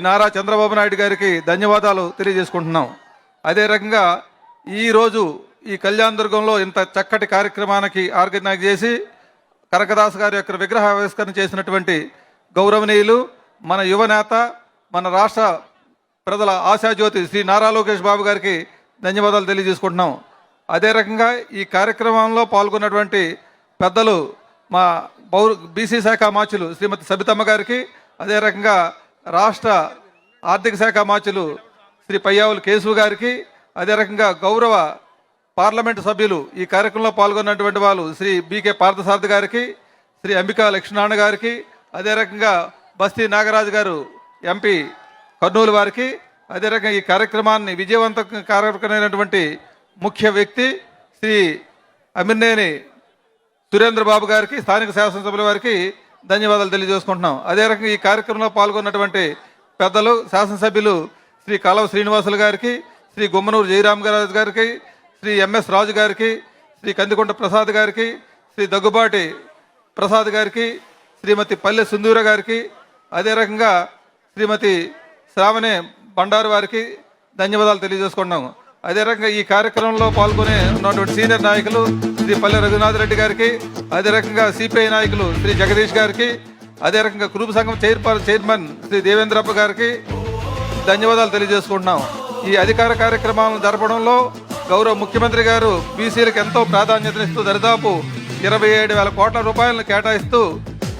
నారా చంద్రబాబు నాయుడు గారికి ధన్యవాదాలు తెలియజేసుకుంటున్నాం. అదే రకంగా ఈరోజు ఈ కళ్యాణ దుర్గంలో ఇంత చక్కటి కార్యక్రమానికి ఆర్గనైజ్ చేసి కనకదాస్ గారి యొక్క విగ్రహ ఆవిష్కరణ చేసినటువంటి గౌరవనీయులు మన యువనేత మన రాష్ట్ర ప్రజల ఆశాజ్యోతి శ్రీ నారా లోకేష్ బాబు గారికి ధన్యవాదాలు తెలియజేసుకుంటున్నాం. అదే రకంగా ఈ కార్యక్రమంలో పాల్గొన్నటువంటి పెద్దలు మా పౌర బీసీ శాఖ మాచులు శ్రీమతి సబితమ్మ గారికి అదే రకంగా రాష్ట్ర ఆర్థిక శాఖ మాచులు శ్రీ పయ్యావులు కేశవు గారికి అదే రకంగా గౌరవ పార్లమెంటు సభ్యులు ఈ కార్యక్రమంలో పాల్గొన్నటువంటి వాళ్ళు శ్రీ బీకే పార్థసారథి గారికి శ్రీ అంబికా లక్ష్మీనారాయణ గారికి అదే రకంగా బస్తీ నాగరాజు గారు ఎంపీ కర్నూలు వారికి అదే రకంగా ఈ కార్యక్రమాన్ని విజయవంతం కార్యక్రమైనటువంటి ముఖ్య వ్యక్తి శ్రీ అమిర్నేని సురేంద్ర బాబు గారికి స్థానిక శాసనసభ్యుల వారికి ధన్యవాదాలు తెలియజేసుకుంటున్నాం. అదే రకంగా ఈ కార్యక్రమంలో పాల్గొన్నటువంటి పెద్దలు శాసనసభ్యులు శ్రీ కాలవ శ్రీనివాసులు గారికి శ్రీ గుమ్మనూరు జయరామ్ గారికి శ్రీ ఎంఎస్ రాజు గారికి శ్రీ కందికొండ ప్రసాద్ గారికి శ్రీ దగ్గుబాటి ప్రసాద్ గారికి శ్రీమతి పల్లె సుందూర గారికి అదే రకంగా శ్రీమతి శ్రావణి బండారు వారికి ధన్యవాదాలు తెలియజేసుకున్నాం అదే రకంగా ఈ కార్యక్రమంలో పాల్గొనే ఉన్నటువంటి సీనియర్ నాయకులు శ్రీ పల్లె రఘునాథ్ రెడ్డి గారికి అదే రకంగా సిపిఐ నాయకులు శ్రీ జగదీష్ గారికి అదే రకంగా కురుపు సంఘం చైర్పర్ చైర్మన్ శ్రీ దేవేంద్రప్ప గారికి ధన్యవాదాలు తెలియజేసుకుంటున్నాం. ఈ అధికార కార్యక్రమాలను జరపడంలో గౌరవ ముఖ్యమంత్రి గారు బీసీలకు ఎంతో ప్రాధాన్యతనిస్తూ దరిదాపు ఇరవై ఏడు వేల కోట్ల రూపాయలను కేటాయిస్తూ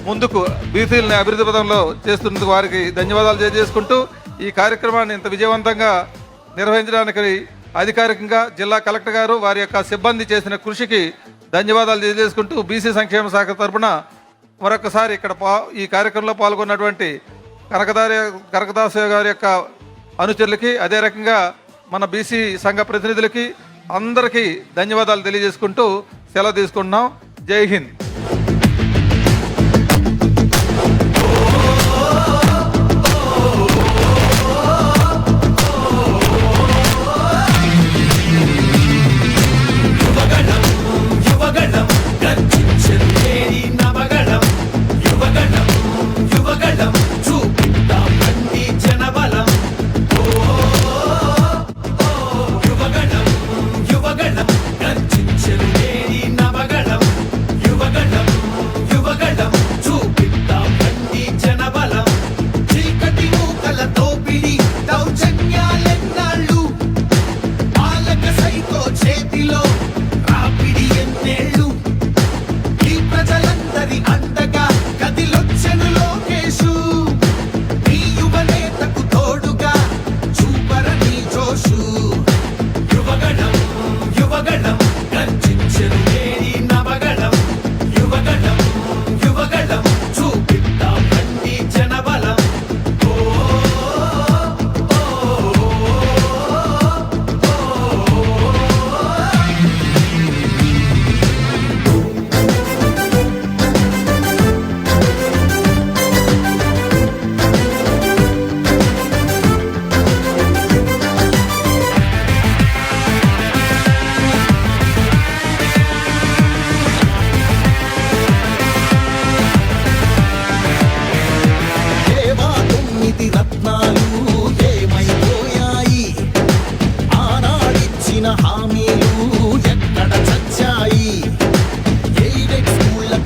ముందుకు బీసీలని అభివృద్ధి పదంలో చేస్తున్నందుకు వారికి ధన్యవాదాలు తెలియజేసుకుంటూ ఈ కార్యక్రమాన్ని ఇంత విజయవంతంగా నిర్వహించడానికి అధికారికంగా జిల్లా కలెక్టర్ గారు వారి యొక్క సిబ్బంది చేసిన కృషికి ధన్యవాదాలు తెలియజేసుకుంటూ బీసీ సంక్షేమ శాఖ తరఫున మరొకసారి ఇక్కడ పా ఈ కార్యక్రమంలో పాల్గొన్నటువంటి కనకదారి కనకదాస్ గారి యొక్క అనుచరులకి అదే రకంగా మన బీసీ సంఘ ప్రతినిధులకి అందరికీ ధన్యవాదాలు తెలియజేసుకుంటూ సెలవు తీసుకుంటున్నాం. జై హింద్.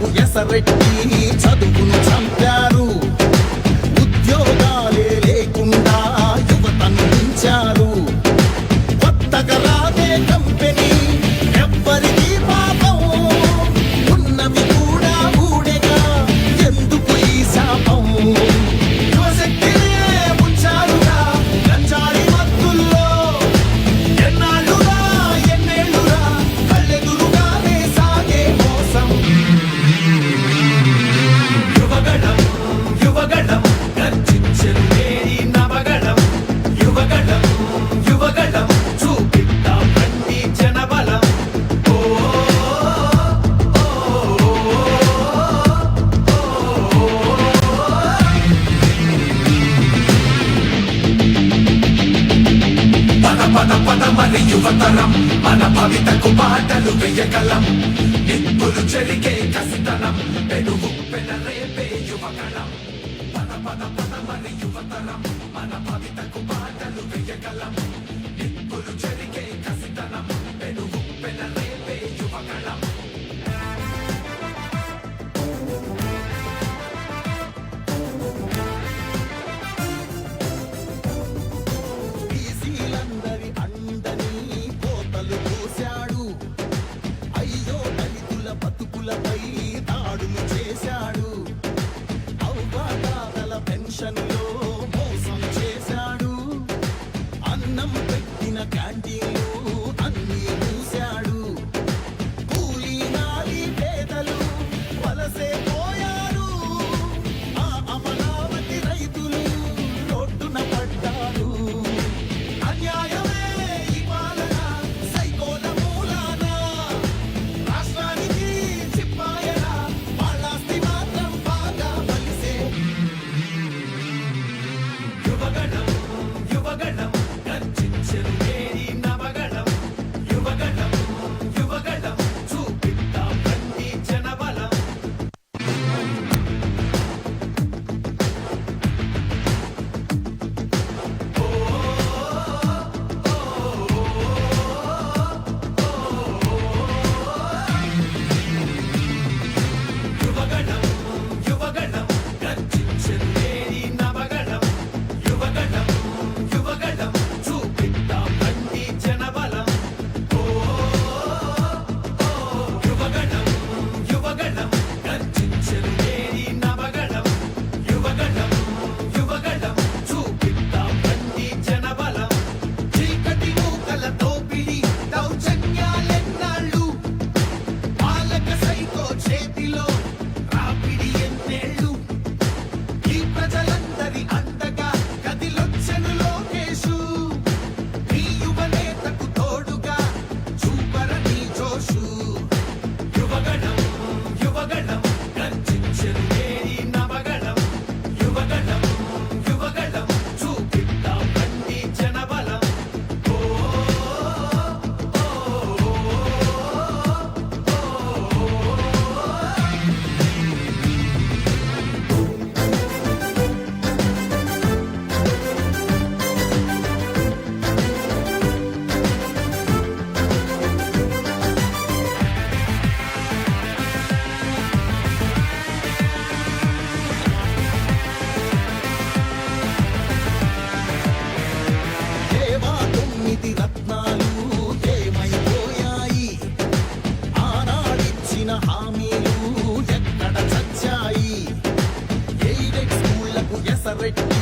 స్కూళ్ళకు ఎసరెట్టి చదువును చంపారు. ఉద్యోగాలే లేకుండా యువతను పెంచారు. యువతరం మన భవితకు బాటలు వెయ్యగలం నిప్పులు చెరిగే కసితనం పెనుగు ఆనాడిచ్చిన హామీలు ఎక్కడ చచ్చాయి? ఎయిడెడ్ స్కూళ్ళకు ఎసరెట్టి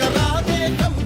Agarrar de camino.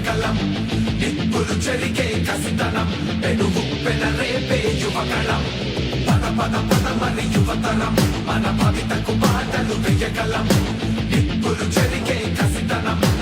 కలం. నిప్పులు చెరికే కసితనం. పెనుగు పెన రేపే యువగళం పద పద పద మరి యువతరం. మన భవితకు బాటలు వెయ్యగలం నిప్పులు చెరికే కసితనం.